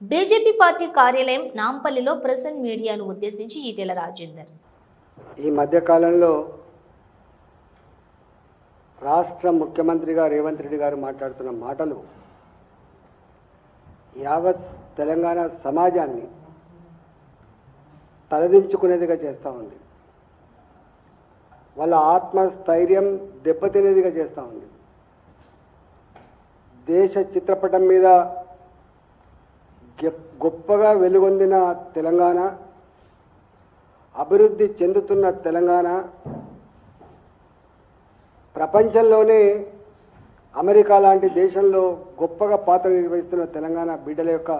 BJP party కార్యాలయం నాంపల్లిలో present మీడియాను ఉద్దేశించి ఈటెల రాజేందర్. ఈ మధ్యకాలంలో రాష్ట్ర ముఖ్యమంత్రిగా రేవంత్ రెడ్డి గారు మాట్లాడుతున్న మాటలు యావత్ తెలంగాణ సమాజాన్ని తలదించుకునేదిగా చేస్తూ ఉంది. వాళ్ళ ఆత్మస్థైర్యం దెబ్బతినేదిగా చేస్తూ ఉంది. దేశ చిత్రపటం మీద గొప్పగా వెలుగొందిన తెలంగాణ అభివృద్ధి చెందుతున్న తెలంగాణ ప్రపంచంలోనే అమెరికా లాంటి దేశంలో గొప్పగా పాత్ర నిర్వహిస్తున్న తెలంగాణ బిడ్డల యొక్క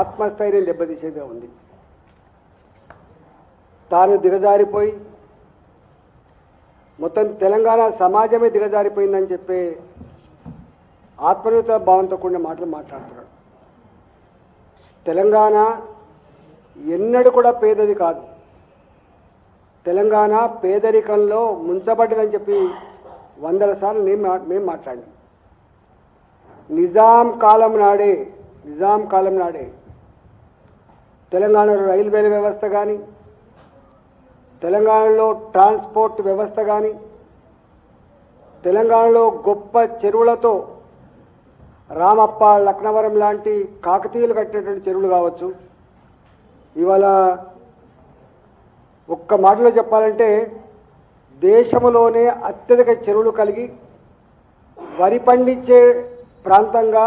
ఆత్మస్థైర్యం దెబ్బతీసేదిగా ఉంది. తాను దిగజారిపోయి మొత్తం తెలంగాణ సమాజమే దిగజారిపోయిందని చెప్పే ఆత్మన్యూత భావంతో కూడిన మాటలు మాట్లాడుతున్నాడు. తెలంగాణ ఎన్నడూ కూడా పేదది కాదు. తెలంగాణ పేదరికంలో ముంచబడ్డదని చెప్పి వందల సార్లు నేను మా- మేము మాట్లాడినాం నిజాం కాలం నాడే నిజాం కాలం నాడే తెలంగాణలో రైల్వేల వ్యవస్థ కానీ తెలంగాణలో ట్రాన్స్పోర్ట్ వ్యవస్థ కానీ తెలంగాణలో గొప్ప చెరువులతో రామప్ప లక్నవరం లాంటి కాకతీయులు కట్టినటువంటి చెరువులు కావచ్చు. ఇవాళ ఒక్క మాటలో చెప్పాలంటే దేశంలోనే అత్యధిక చెరువులు కలిగి వరి పండించే ప్రాంతంగా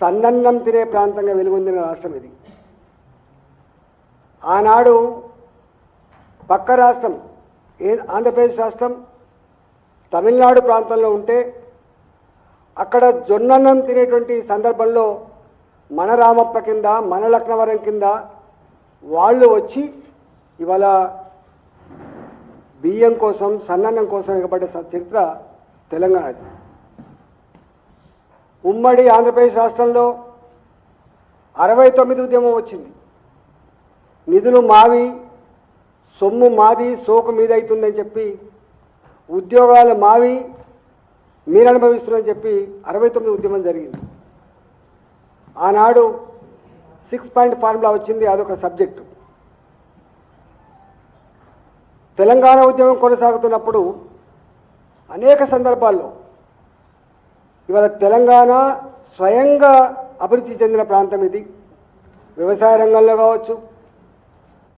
సన్నన్నం తినే ప్రాంతంగా వెలుగొందిన రాష్ట్రం ఇది. ఆనాడు పక్క రాష్ట్రం ఏ ఆంధ్రప్రదేశ్ రాష్ట్రం తమిళనాడు ప్రాంతంలో ఉంటే అక్కడ జొన్నన్నం తినేటువంటి సందర్భంలో మన రామప్ప కింద మన లక్నవరం కింద వాళ్ళు వచ్చి ఇవాళ బియ్యం కోసం సన్నన్నం కోసం ఎగబడ్డ చరిత్ర తెలంగాణది ఉమ్మడి ఆంధ్రప్రదేశ్ రాష్ట్రంలో అరవై తొమ్మిది ఉద్యమం వచ్చింది. నిధులు మావి సొమ్ము మాది సోకు మీద అవుతుందని చెప్పి ఉద్యోగాలు మావి మీరు అనుభవిస్తున్నారని చెప్పి అరవై తొమ్మిది ఉద్యమం జరిగింది. ఆనాడు సిక్స్ పాయింట్ ఫార్ములా వచ్చింది అదొక సబ్జెక్టు తెలంగాణ ఉద్యమం కొనసాగుతున్నప్పుడు అనేక సందర్భాల్లో ఇవాళ తెలంగాణ స్వయంగా అభివృద్ధి చెందిన ప్రాంతం ఇది. వ్యవసాయ రంగంలో కావచ్చు